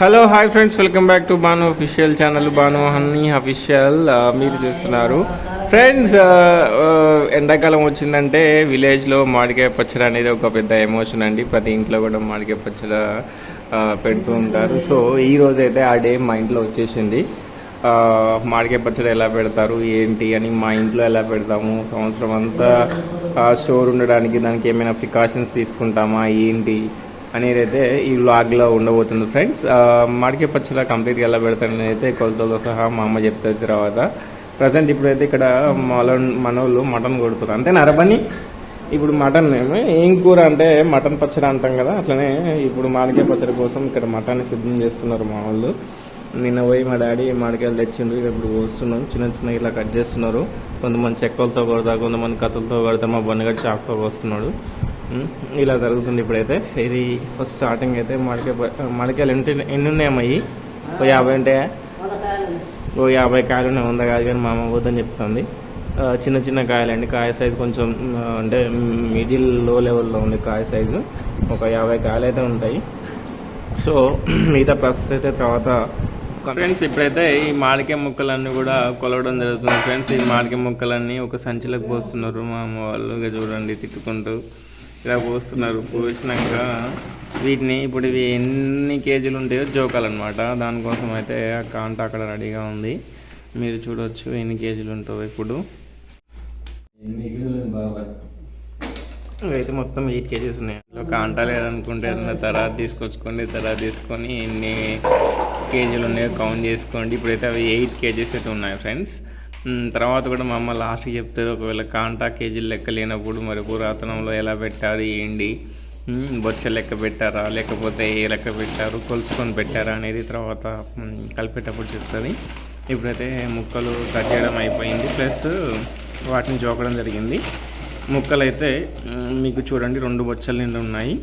Hello hi friends welcome back to Banu official channel Banu Honey official మీరు చూస్తున్నారు. Friends uh, uh, ఎండాకాలం వచ్చిందంటే విలేజ్లో మామిడికాయ పచ్చడి అనేది ఒక పెద్ద ఎమోషన్ అండి. ప్రతి ఇంట్లో కూడా మామిడికాయ పచ్చడి uh, పెడుతూ ఉంటారు. సో ఈ రోజు అయితే ఆ డే మా ఇంట్లో వచ్చేసింది. మాడికాయ మామిడికాయ పచ్చడి ఎలా పెడతారు ఏంటి అని మా ఇంట్లో ఎలా పెడతాము సంవత్సరం అంతా స్టోర్ ఉండడానికి దానికి ఏమైనా ప్రికాషన్స్ తీసుకుంటామా ఏంటి? అనేది అయితే ఈ లాగ్లో ఉండబోతుంది ఫ్రెండ్స్ మామిడికాయ పచ్చడి కంప్లీట్గా ఎలా పెడతానని అయితే కొలతలతో సహా మా అమ్మ చెప్తుంది తర్వాత. ప్రజెంట్ ఇప్పుడైతే ఇక్కడ మన మనోళ్ళు మటన్ కొడుతున్నారు అంతేనా అరబని ఇప్పుడు మటన్ ఏం కూర అంటే మటన్ పచ్చడి అంటాం కదా అట్లనే ఇప్పుడు మామిడికాయ పచ్చడి కోసం ఇక్కడ మటన్ సిద్ధం చేస్తున్నారు మా వాళ్ళు. నిన్న పోయి మా డాడీ మామిడికాయలు తెచ్చిండు ఇప్పుడు పోస్తున్నాం. చిన్న చిన్న ఇలా కట్ చేస్తున్నారు. కొంతమంది చెక్కలతో కొడతారు కొంతమంది కథలతో కొడతారు మా బన్నగడ్డ చాకుతో కోస్తున్నాడు ఇలా జరుగుతుంది ఇప్పుడైతే. ఇది ఫస్ట్ స్టార్టింగ్ అయితే మామిడికాయ ప- ఎన్ని ఎన్ని ఉన్నాయమ్మాయి ఓ యాభై ఉంటాయా ఓ యాభై కాయలు ఉన్నాయి వంద కాదు కానీ మా అమ్మ వద్దని చెప్తుంది. చిన్న చిన్న కాయలండి. కాయ సైజు కొంచెం అంటే మిడిల్లో లెవెల్లో ఉంది కాయ సైజు. ఒక యాభై కాయలు అయితే ఉంటాయి. సో మిగతా ప్రాసెస్ అయితే తర్వాత ఫ్రెండ్స్ ఇప్పుడైతే ఈ మామిడికాయ ముక్కలన్నీ కూడా కొలవడం జరుగుతుంది. ఫ్రెండ్స్ ఈ మాడికాయ ముక్కలన్నీ ఒక సంచిలోకి పోస్తున్నారు. మా అమ్మ వాళ్ళు ఇక చూడండి తిట్టుకుంటూ. ఇలా పోస్తున్నారు. పోసినాక వీటిని ఇప్పుడు ఇవి ఎన్ని కేజీలు ఉంటాయో జోకాలన్నమాట. దానికోసం అయితే ఆ కాంట అక్కడ రెడీగా ఉంది. మీరు చూడొచ్చు ఎన్ని కేజీలు ఉంటావు ఇప్పుడు. ఇవైతే మొత్తం ఎయిట్ కేజీస్ ఉన్నాయి. ఇందులో కాంటా లేదనుకుంటే తర్వాత తీసుకొచ్చుకోండి. తర్వాత తీసుకొని ఎన్ని కేజీలు ఉన్నాయో కౌంట్ చేసుకోండి. ఇప్పుడైతే అవి ఎయిట్ కేజీస్ అయితే ఉన్నాయి ఫ్రెండ్స్. తర్వాత కూడా మా అమ్మ లాస్ట్కి చెప్తారు ఒకవేళ కాంటా కేజీలు లెక్క లేనప్పుడు మరి పురాతనంలో ఎలా పెట్టారు ఏంటి? బొచ్చ లెక్క పెట్టారా లేకపోతే ఏ లెక్క పెట్టారు కొలుచుకొని పెట్టారా అనేది తర్వాత కలిపేటప్పుడు చెప్తుంది. ఇప్పుడైతే ముక్కలు కట్ చేయడం అయిపోయింది ప్లస్ వాటిని జోకడం జరిగింది. ముక్కలు అయితే మీకు చూడండి రెండు బొచ్చల నిండి ఉన్నాయి.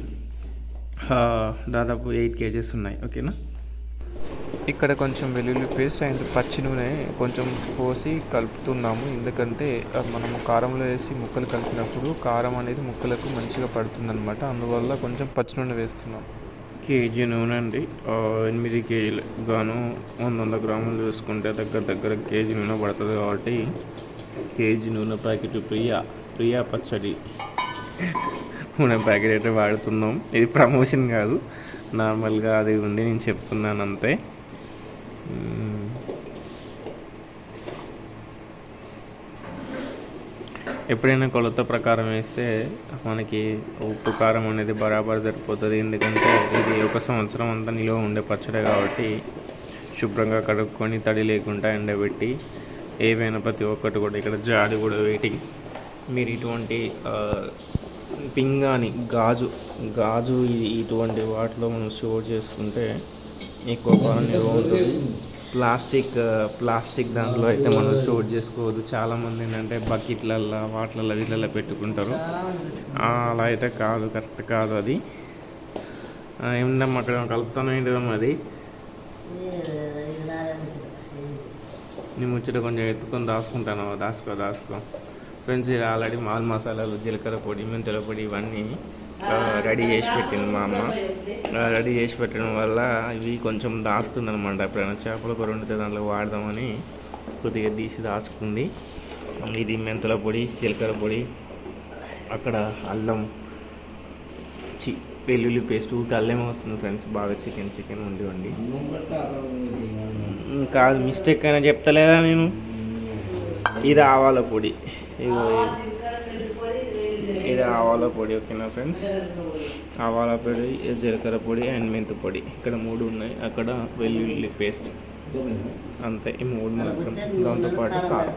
దాదాపు ఎయిట్ కేజెస్ ఉన్నాయి ఓకేనా? ఇక్కడ కొంచెం వెల్లుల్లి పేస్ట్ అండ్ పచ్చి నూనె కొంచెం పోసి కలుపుతున్నాము. ఎందుకంటే మనం మనము కారంలో వేసి ముక్కలు కలిపినప్పుడు కారం అనేది ముక్కలకు మంచిగా పడుతుందన్నమాట. అందువల్ల కొంచెం పచ్చి నూనె వేస్తున్నాం. కేజీ నూనె అండి. ఎనిమిది కేజీలు గాను వంద వంద గ్రాములు వేసుకుంటే దగ్గర దగ్గర కేజీ నూనె పడుతుంది కాబట్టి కేజీ నూనె ప్యాకెట్ ప్రియా ప్రియా పచ్చడి నూనె ప్యాకెట్ అయితే వాడుతున్నాం. ఇది ప్రమోషన్ కాదు. నార్మల్గా అది ఉంది నేను చెప్తున్నాను అంతే. ఎప్పుడైనా కొలత ప్రకారం వేస్తే మనకి ఉప్పు కారం అనేది బరాబర్ సరిపోతుంది. ఎందుకంటే ఇది ఒక సంవత్సరం అంతా నిలువ ఉండే పచ్చడి కాబట్టి శుభ్రంగా కడుక్కొని తడి లేకుండా ఎండబెట్టి ఏవైనా ప్రతి ఒక్కటి కూడా ఇక్కడ జాడి కూడా వేటి మీరు ఇటువంటి పింగాని గాజు గాజు ఇటువంటి వాటిలో మనం స్టోర్ చేసుకుంటే ఎక్కువ ఉంటుంది. ప్లాస్టిక్ ప్లాస్టిక్ దాంట్లో అయితే మనం స్టోర్ చేసుకోవద్దు. చాలామంది ఏంటంటే బకెట్లల్లో వాటిలలో వీళ్ళల్లో పెట్టుకుంటారు. అలా అయితే కాదు కరెక్ట్ కాదు అది. ఏమిటమ్మా అక్కడ? కలుపుతాను ఏంటిదమ్మా అది? నీ ముచ్చట కొంచెం ఎత్తుకొని దాచుకుంటాను దాసుకో దాసుకో ఫ్రెండ్స్ ఇది ఆల్రెడీ మాల్ మసాలాలు జీలకర్ర పొడి మెంతుల పొడి ఇవన్నీ. రెడీ చేసి పెట్టింది మా అమ్మ. రెడీ చేసి పెట్టడం వల్ల ఇవి కొంచెం దాచుకుంది అనమాట ఎప్పుడైనా చేపల కూర వండితే దాంట్లో వాడదామని కొద్దిగా తీసి దాచుకుంది. ఇది మెంతుల పొడి జీలకర్ర పొడి అక్కడ అల్లం చి వెల్లుల్లి పేస్ట్ అల్లం వస్తుంది ఫ్రెండ్స్. బాగా చికెన్ చికెన్ వండి వండి కాదు మిస్టేక్ అయినా చెప్తలేదా నేను? ఇది ఆవాల పొడి. ఇది. ఇది ఆవాల పొడి ఓకేనా ఫ్రెండ్స్? ఆవాల పొడి జీలకర్ర పొడి అండ్ మెంతు పొడి. ఇక్కడ మూడు ఉన్నాయి. అక్కడ వెల్లుల్లి పేస్ట్. అంతే. ఈ మూడు మాత్రం. దాంతోపాటు కారం.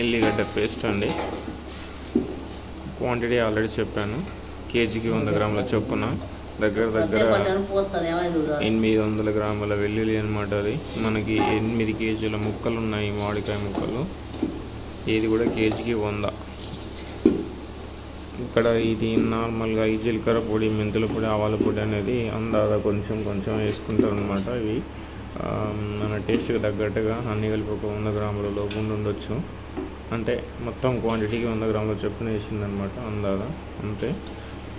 ఎల్లిగడ్డ పేస్ట్ అండి. క్వాంటిటీ ఆల్రెడీ చెప్పాను. కేజీకి వంద గ్రాముల చొప్పున దగ్గర దగ్గర ఎనిమిది వందల గ్రాముల వెల్లుల్లి అనమాట అది. మనకి ఎనిమిది కేజీల ముక్కలు ఉన్నాయి మామిడికాయ ముక్కలు. ఇది కూడా కేజీకి వంద. ఇక్కడ ఇది నార్మల్గా ఈ జీలకర్ర పొడి మెంతుల పొడి ఆవాల పొడి అనేది అందాక కొంచెం కొంచెం వేసుకుంటారు అనమాట ఇవి మన టేస్ట్కి తగ్గట్టుగా అన్ని కలిపి ఒక వంద గ్రాముల లోపు ఉండి ఉండొచ్చు అంటే మొత్తం క్వాంటిటీకి వంద గ్రాముల చొప్పున వేసిందనమాట అందాగా అంతే.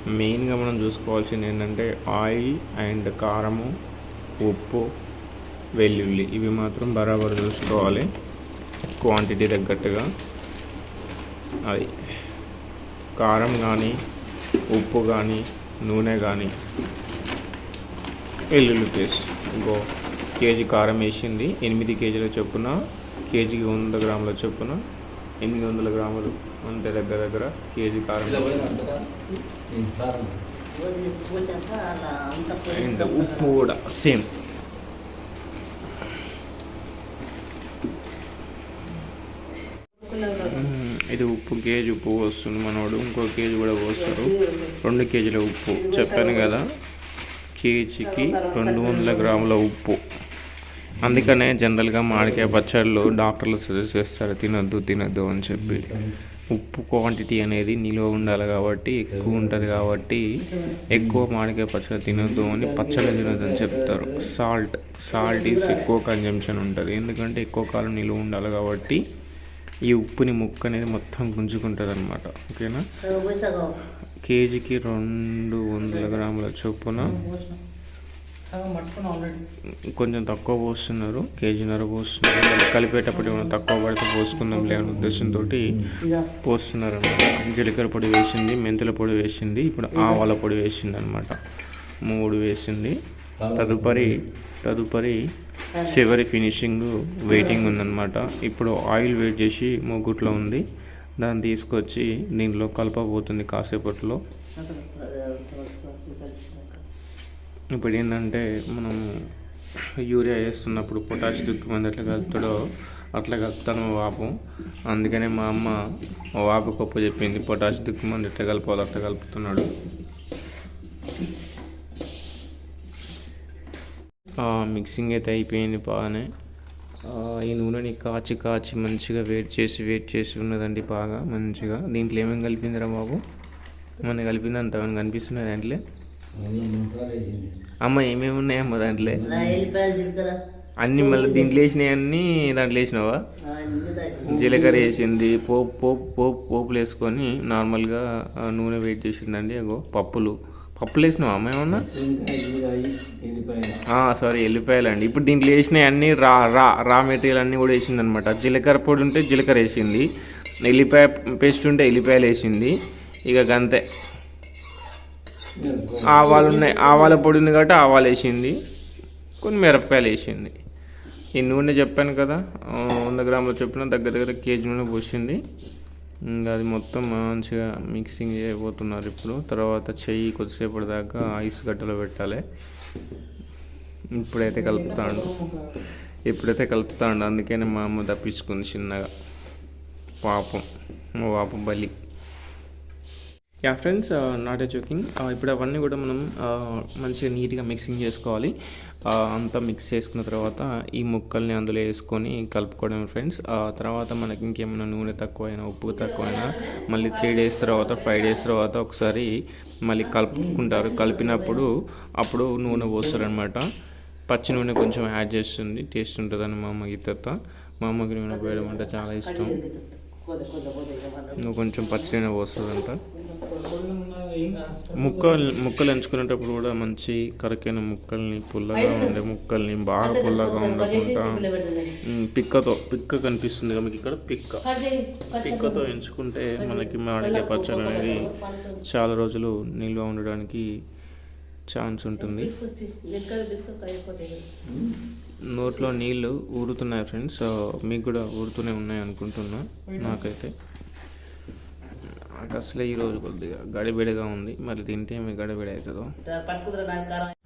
మెయిన్గా మనం చూసుకోవాల్సింది ఏంటంటే ఆయిల్ అండ్ కారము ఉప్పు వెల్లుల్లి. ఇవి మాత్రం బరాబర్ చూసుకోవాలి. క్వాంటిటీ తగ్గట్టుగా. అది. కారం కానీ ఉప్పు కానీ నూనె కానీ వెల్లుల్లి పేస్ట్. ఇంకో కేజీ కారం వేసింది. ఎనిమిది కేజీల చొప్పున కేజీకి వంద గ్రాముల చొప్పున ఎనిమిది వందల గ్రాములు అంతే దగ్గర దగ్గర కేజీ కారం. అండ్ ఉప్పు కూడా సేమ్. ఇది ఉప్పు కేజీ ఉప్పు పోస్తుంది మనోడు. ఇంకో కేజీ కూడా పోస్తారు రెండు కేజీల ఉప్పు చెప్పాను కదా. కేజీకి రెండు వందల గ్రాముల ఉప్పు. అందుకనే జనరల్గా మామిడికాయ పచ్చళ్ళు డాక్టర్లు సజెస్ట్ చేస్తారు తినొద్దు తినొద్దు అని చెప్పి. ఉప్పు క్వాంటిటీ అనేది నిలువ ఉండాలి కాబట్టి ఎక్కువ ఉంటుంది కాబట్టి ఎక్కువ మామిడికాయ పచ్చడి తినొద్దు అని పచ్చడి తినొద్దు అని చెప్తారు. సాల్ట్ సాల్ట్ ఈజ్ ఎక్కువ కన్జంప్షన్ ఉంటుంది. ఎందుకంటే ఎక్కువ కాలం నిలువ ఉండాలి కాబట్టి ఈ ఉప్పుని ముక్క అనేది మొత్తం గుంజుకుంటుంది అనమాట ఓకేనా కేజీకి రెండు వందల గ్రాముల చొప్పున కొంచెం తక్కువ పోస్తున్నారు కేజీన్నర పోస్తున్నారు కలిపేటప్పుడు ఏమైనా తక్కువ పడితే పోసుకుందాం లేని ఉద్దేశంతో పోస్తున్నారు అనమాట జీలకర్ర పొడి వేసింది మెంతుల పొడి వేసింది ఇప్పుడు ఆవాల పొడి వేసింది అనమాట మూడు వేసింది తదుపరి తదుపరి చివరి ఫినిషింగ్ వెయిటింగ్ ఉందన్నమాట ఇప్పుడు ఆయిల్ వెయిట్ చేసి మూగుట్లో ఉంది దాన్ని తీసుకొచ్చి దీంట్లో కలపబోతుంది కాసేపట్లో ఇప్పుడు ఏంటంటే మనం యూరియా వేస్తున్నప్పుడు పొటాష్ దుక్కి మంది ఎట్లా కలుపుతాడో అట్లా కలుపుతాను మా వాపు. అందుకనే మా అమ్మ వాపు గొప్ప చెప్పింది పొటాష్ దుక్కి మంది ఎట్లా కలపాలో అట్లా కలుపుతున్నాడు. మిక్సింగ్ అయితే అయిపోయింది బాగానే. ఈ నూనెని కాచి కాచి మంచిగా వేట్ చేసి వేట్ చేసి ఉన్నదండి బాగా మంచిగా. దీంట్లో ఏమేమి కలిపిందిరా బాబు? మన కలిపింది కనిపిస్తున్నాయి దాంట్లో? అమ్మ ఏమేమి ఉన్నాయమ్మ దాంట్లో? అన్ని మళ్ళీ దీంట్లో వేసినాయి అన్నీ దాంట్లో వేసినావా? జీలకర్ర వేసింది పోపు పోపు పోపు పోపులు వేసుకొని నార్మల్గా నూనె వేడి చేసిందండి అగో పప్పులు. పప్పులు వేసినావా అమ్మ ఏమన్నా? సారీ ఎల్లిపాయలు. అండి ఇప్పుడు దీంట్లో వేసినవి అన్నీ రా రా రా మెటీరియల్ అన్నీ కూడా వేసింది అనమాట జీలకర్ర పొడి ఉంటే జీలకర్ర వేసింది ఎల్లిపాయ పేస్ట్ ఉంటే ఎల్లిపాయలు వేసింది ఇక గంతే. ఆవాలు ఉన్నాయి ఆవాల పొడి ఉంది కాబట్టి ఆవాలు వేసింది. కొన్ని మిరపకాయలు వేసింది. ఈ నూనె చెప్పాను కదా వంద గ్రాములు చెప్పిన దగ్గర దగ్గర కేజీ నూనె పోసింది. ఇంకా అది మొత్తం మంచిగా మిక్సింగ్ చేయబోతున్నారు ఇప్పుడు. తర్వాత చెయ్యి కొద్దిసేపటి దాకా ఐస్ గడ్డలో పెట్టాలి. ఇప్పుడైతే కలుపుతాడు. ఇప్పుడైతే కలుపుతాడు. అందుకనే మా అమ్మ తప్పించుకుంది చిన్నగా. పాపం. మా పాపం బలి. Yeah friends not a joking ఇప్పుడు అవన్నీ కూడా మనం uh, మంచిగా నీట్గా మిక్సింగ్ చేసుకోవాలి. Uh, అంతా మిక్స్ చేసుకున్న తర్వాత ఈ ముక్కల్ని అందులో వేసుకొని కలుపుకోవడం ఫ్రెండ్స్ ఆ uh, తర్వాత మనకి ఇంకేమైనా నూనె తక్కువైనా ఉప్పు తక్కువైనా మళ్ళీ త్రీ డేస్ తర్వాత ఫైవ్ డేస్ తర్వాత ఒకసారి మళ్ళీ కలుపుకుంటారు. కలిపినప్పుడు అప్పుడు నూనె పోస్తారనమాట పచ్చి నూనె కొంచెం యాడ్ చేస్తుంది. టేస్ట్ ఉంటుందని మా అమ్మ గీతత్త. మా అమ్మకి నూనె పోయడం అంటే చాలా ఇష్టం. నువ్వు కొంచెం పచ్చి నూనె పోస్తుంది అంతా ముక్కలు ముక్కలు ఎంచుకునేటప్పుడు కూడా మంచి కరకైన ముక్కల్ని పుల్లగా ఉండే ముక్కల్ని బాగా పుల్లగా ఉండకుండా పిక్కతో పిక్క కనిపిస్తుంది కదా మీకు ఇక్కడ? పిక్క. పిక్కతో ఎంచుకుంటే మనకి మామిడికాయ పచ్చడి అనేది చాలా రోజులు నిల్వ ఉండడానికి ఛాన్స్ ఉంటుంది. నోట్లో నీళ్ళు ఊరుతున్నాయి ఫ్రెండ్స్ సో మీకు కూడా ఊరుతూనే ఉన్నాయి అనుకుంటున్నా నాకైతే. నాకు అసలే ఈరోజు కొద్దిగా గడిబిడిగా ఉంది. మరి తింటే మీ గడిబిడి అవుతుందో?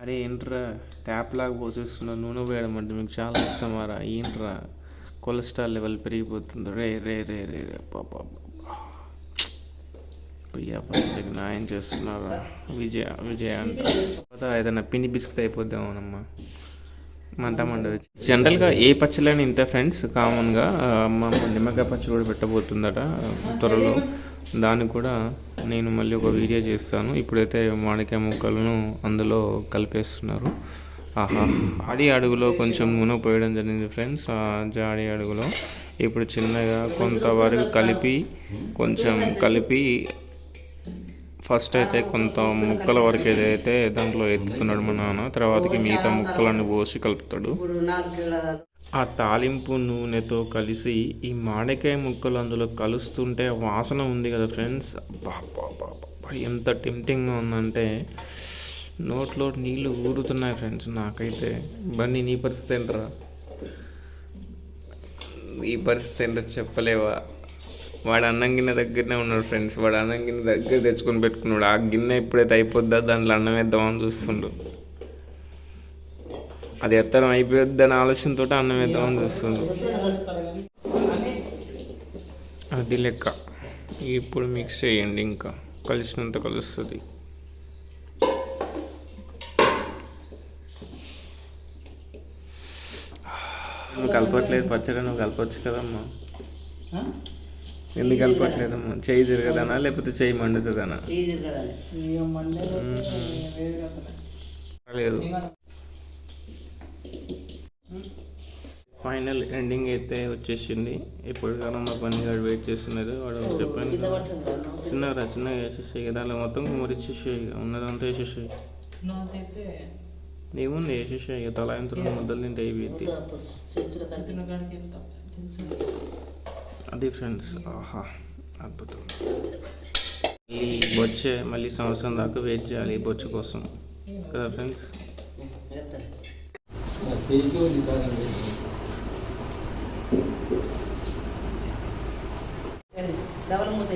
అరే ఏంట్రా ట్యాప్ లాగా పోసేస్తున్నా నూనె వేయడం అంటే మీకు చాలా ఇష్టమారా? ఏంట్రా? కొలెస్ట్రాల్ లెవెల్ పెరిగిపోతుంది. రే రే రే రే రే పాప ప్రియా న్యాయం చేస్తున్నారా విజయ విజయ అంట. ఏదైనా పిండి బిస్కెట్ అయిపోద్దామనమ్మా. మంట మండదు జనరల్గా ఏ పచ్చళ్ళైనా ఇంత ఫ్రెండ్స్ కామన్గా మా అమ్మ నిమ్మకాయ పచ్చడి కూడా పెట్టబోతుందట త్వరలో. దానికి కూడా నేను మళ్ళీ ఒక వీడియో చేస్తాను. ఇప్పుడైతే మామిడికాయ ముక్కలను అందులో కలిపేస్తున్నారు. ఆహా ఆడి అడుగులో కొంచెం నూనె పోయడం జరిగింది ఫ్రెండ్స్ జాడి అడుగులో. ఇప్పుడు చిన్నగా కొంతవరకు కలిపి కొంచెం కలిపి ఫస్ట్ అయితే కొంత ముక్కల వరకు ఏదైతే దాంట్లో ఎత్తుతున్నాడు మా నాన్న తర్వాతకి మిగతా ముక్కలన్నీ పోసి కలుపుతాడు. ఆ తాలింపు నూనెతో కలిసి ఈ మామిడికాయ ముక్కలు అందులో కలుస్తుంటే వాసన ఉంది కదా ఫ్రెండ్స్. ఎంత టెంప్టింగ్గా ఉందంటే నోట్లో నీళ్ళు ఊరుతున్నాయి ఫ్రెండ్స్ నాకైతే. బన్నీ నీ పరిస్థితి ఏంట్రా? నీ పరిస్థితి ఏంటో చెప్పలేవా? వాడు అన్నం గిన్నె దగ్గరనే ఉన్నాడు ఫ్రెండ్స్ వాడు అన్నం గిన్నె దగ్గర తెచ్చుకొని పెట్టుకున్నాడు. ఆ గిన్నె ఎప్పుడైతే అయిపోద్దా దాంట్లో అన్నం వేద్దామని చూస్తుండు. అది ఎత్తడం అయిపోద్ది అని ఆలోచనతో అన్నం వేద్దామని చూస్తుండు. అది లెక్క. ఇప్పుడు మిక్స్ చేయండి ఇంకా. కలిసినంత కలుస్తుంది. నువ్వు కలపట్లేదు పచ్చడి నువ్వు కలపచ్చు కదమ్మా. ఎందుకు కలపట్లేదమ్మా చేయి తిరగదనా? లేకపోతే చేయి మండుతుందనా? లేదు. ఫైనల్ ఎండింగ్ అయితే వచ్చేసింది. ఇప్పుడు కానీ మా పని గారు వెయిట్ చేస్తున్నది వాడు చెప్పాను. కదా. చిన్నగా చిన్నగా వేసేసాయి కదా అలా మొత్తం మురిచేసాయి ఇక ఉన్నదంతా వేసేసాయి. నీవుంది వేసేసాయి ఇక తల ఎంత ముద్దలు తింటే ఇవి. అది ఫ్రెండ్స్ ఆహా అద్భుతం. మళ్ళీ బొచ్చే మళ్ళీ సంవత్సరం దాకా వెయిట్ చేయాలి బొచ్చు కోసం. కదా ఫ్రెండ్స్? డబల్ మూత